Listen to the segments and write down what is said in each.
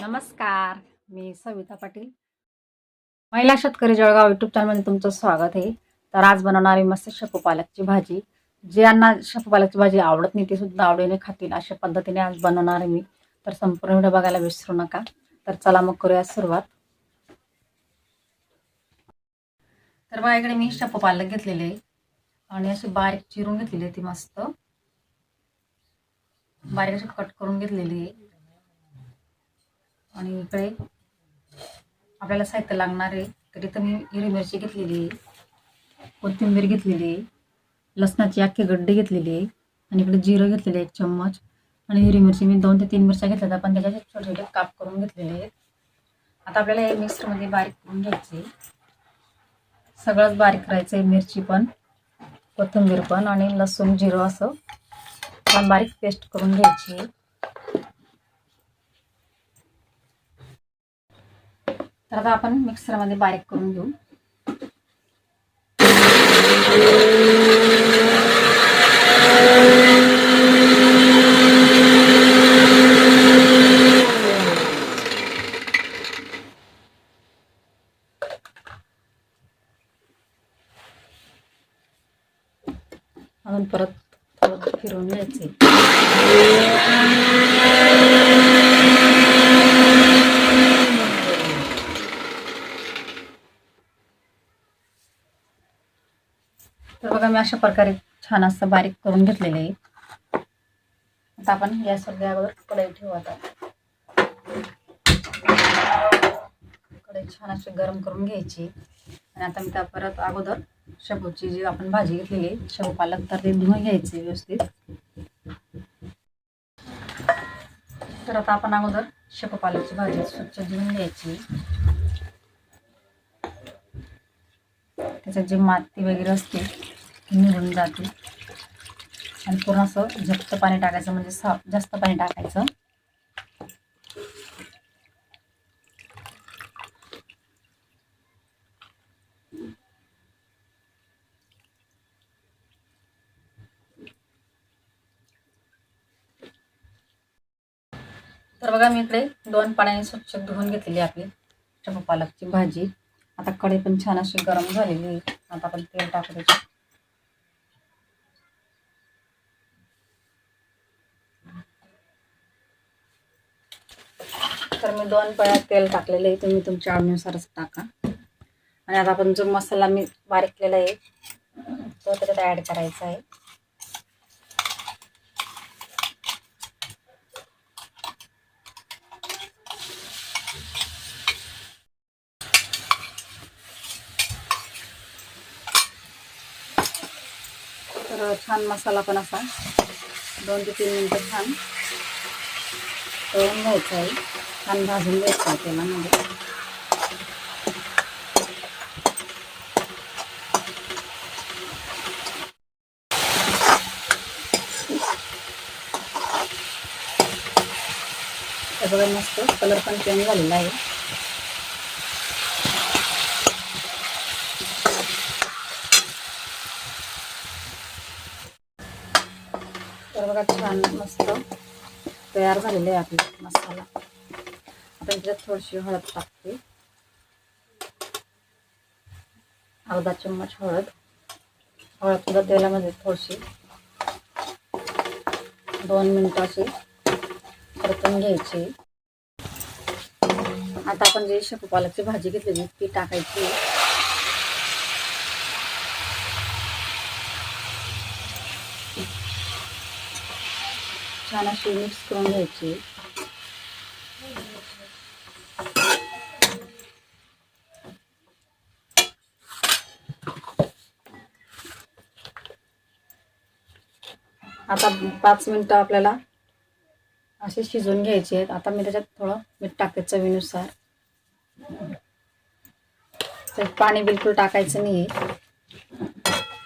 नमस्कार मी सविता पाटील. महिला शेतकरी जळगाव युट्यूब चॅनलमध्ये तुमचं स्वागत आहे. तर आज बनवणारी मस्त शेपू पालकची भाजी. ज्यांना शेपू पालकची भाजी आवडत नाही ती सुद्धा आवडीने खातील अशा पद्धतीने आज बनवणार आहे मी. तर संपूर्ण व्हिडिओ बघायला विसरू नका. तर चला मग करूया सुरुवात. तर बघा इकडे मी शेपू पालक घेतलेले आहे. आणि अशी बारीक चिरून घेतलेली आहे ती मस्त. बारीक अशी कट करून घेतलेली आहे. आणि इकडे आपल्याला साहित्य लागणार आहे. तर इथं मी हिरवी मिरची घेतलेली आहे. कोथिंबीर घेतलेली आहे. लसणाची अख्खी गड्डे घेतलेली आहे. आणि इकडे जिरं घेतलेलं आहे एक चम्मच. आणि हिरवी मिरची मी दोन ते तीन मिरच्या घेतल्या पण त्याच्या छोटे छोटे काप करून घेतलेले आहेत. आता आपल्याला हे मिक्सरमध्ये बारीक करून घ्यायचे. सगळंच बारीक करायचं आहे मिरची पण कोथिंबीर पण आणि लसूण जिरं असं पण बारीक पेस्ट करून घ्यायची. तर आता आपण मिक्सरमध्ये बारीक करून घेऊ. अजून परत थोडं फिरवून घ्यायचे. तर बघा मी अशा प्रकारे छान असं बारीक करून घेतलेले आहे. आता आपण गॅसवर अगोदर कढई ठेवू आता. कढई छान अशी गरम करून घ्यायची. आणि आता मी त्या परत अगोदर शेपूची जी आपण भाजी घेतलेली आहे शेपू पालक तर ते धुवून घ्यायचे व्यवस्थित. तर आता आपण अगोदर शेपू पालकची भाजी स्वच्छ धुवून घ्यायची. त्याच्यात जी माती वगैरे असते निघून जाते. आणि पूर्ण असं झप्त पाणी टाकायचं म्हणजे साफ जास्त पाणी टाकायचं. तर बघा मी इकडे दोन पाण्याने स्वच्छ धुवून घेतलेली आपली शेपू पालकची भाजी. आता कढई पण छान अशी गरम झालेली आता आपण तेल टाकू त्याच्यात. तर मी दोन पळ्या तेल टाकलेलं आहे तुम्ही तुमच्या आवडीनुसारच टाका. आणि आता आपण जो मसाला मी बारीक केलेला आहे तो त्याच्यात ॲड करायचा आहे. तर छान मसाला पण असा दोन ते तीन मिनटं छान तळून घ्यायचं आहे. छान भाजून घ्यायचं आहे तेलामध्ये. बघा मस्त कलर पण चेंज झालेला आहे. तर बघा छान मस्त तयार झालेले आहे आपले मसाला. आता त्याच्यात थोडीशी हळद टाकते अर्धा चम्मच हळद हळद सुद्धा तेलामध्ये थोडीशी दोन मिनटं अशी परतून घ्यायची आता आपण जे शेपू पालकची भाजी घेतलेली ती टाकायची छान अशी मिक्स करून घ्यायची आता पाच मिनटं आपल्याला असे शिजवून घ्यायचे आहेत. आता मी त्याच्यात थोडं मीठ टाकते चवीनुसार. तर पाणी बिलकुल टाकायचं नाही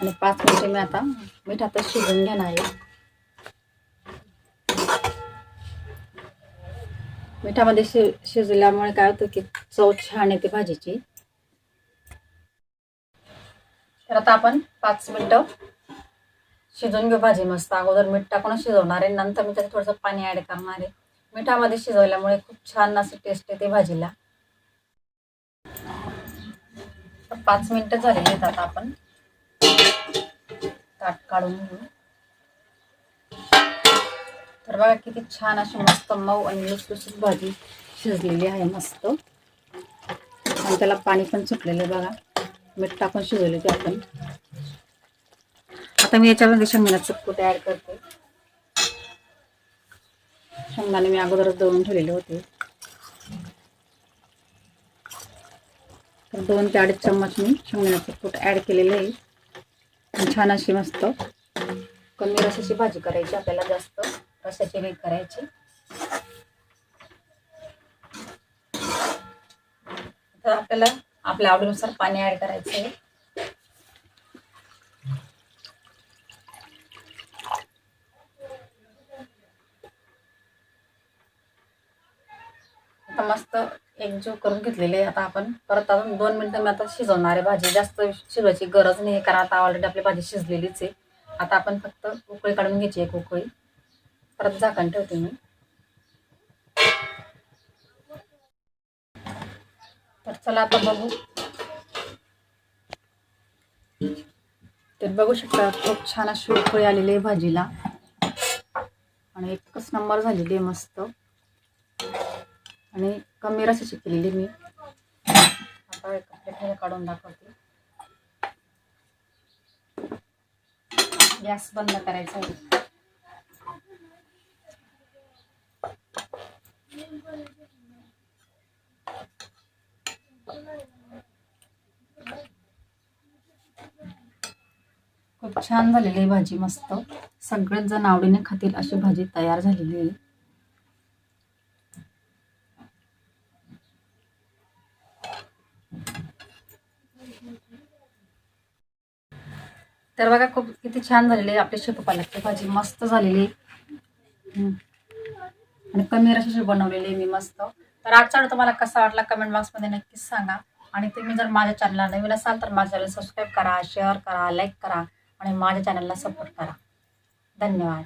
आणि पाच मिनटं मी आता मीठ आता शिजवून घेणार आहे. मिठामध्ये शि शिजल्यामुळे काय होतं की चव छान येते भाजीची. तर आता आपण पाच मिनटं शिजवून घेऊ भाजी मस्त. अगोदर मीठ टाकून शिजवणार आहे. नंतर मी त्याच्यात थोडंसं पाणी ॲड करणार आहे. मिठामध्ये शिजवल्यामुळे खूप छान अशी टेस्ट येते भाजीला. पाच मिनिटं झालेली आहेत आता आपण. ताट काढून घेऊ. तर बघा किती छान अशी मस्त मऊ आणि लुसलुसीत भाजी शिजलेली आहे मस्त. आणि त्याला पाणी पण सुटलेलं आहे बघा. मीठ टाकून शिजवले ते आपण. आता मी याच्यामध्ये शेंगदाण्याचं कूट ऍड करते. शेंगदाणे मी अगोदरच दळून ठेवलेले होते. तर दोन ते अडीच चम्मच मी शेंगदाण्याचं कूट ऍड केलेलं आहे. छान अशी मस्त कमी रसाची भाजी करायची आपल्याला जास्त रसाची वेग करायची. तर आपल्याला आपल्या आवडीनुसार पाणी ऍड करायचं आहे. आता मस्त एकजीव करून घेतलेले आहे आता आपण. परत अजून दोन मिनटं मी आता शिजवणार आहे भाजी. जास्त शिजवायची गरज नाही कारण आता ऑलरेडी आपली भाजी शिजलेलीच आहे. आता आपण फक्त उकळी काढून घ्यायची एक उकळी. परत झाकण ठेवते मी. तर चला आता बघू. तर बघू शकता खूप छान अशी उकळी आलेली आहे भाजीला. आणि एकच नंबर झालेली आहे मस्त. आणि कमी रसाची केलेली मी. आता एक काढून दाखवते. गॅस बंद करायचा आहे. खूप छान झालेली आहे भाजी मस्त. सगळेच जण आवडीने खातील अशी भाजी तयार झालेली आहे. तर बघा खूप किती छान झालेली आहे आपली शेपू पालकची भाजी मस्त झालेली. आणि कमी रशाची बनवलेली आहे मी मस्त. तर आजचा व्हिडिओ तुम्हाला कसा वाटला कमेंट बॉक्समध्ये नक्कीच सांगा. आणि तुम्ही जर माझ्या चॅनलला नवीन असाल तर माझ्या चॅनल सबस्क्राईब करा शेअर करा लाईक करा आणि माझ्या चॅनलला सपोर्ट करा. धन्यवाद.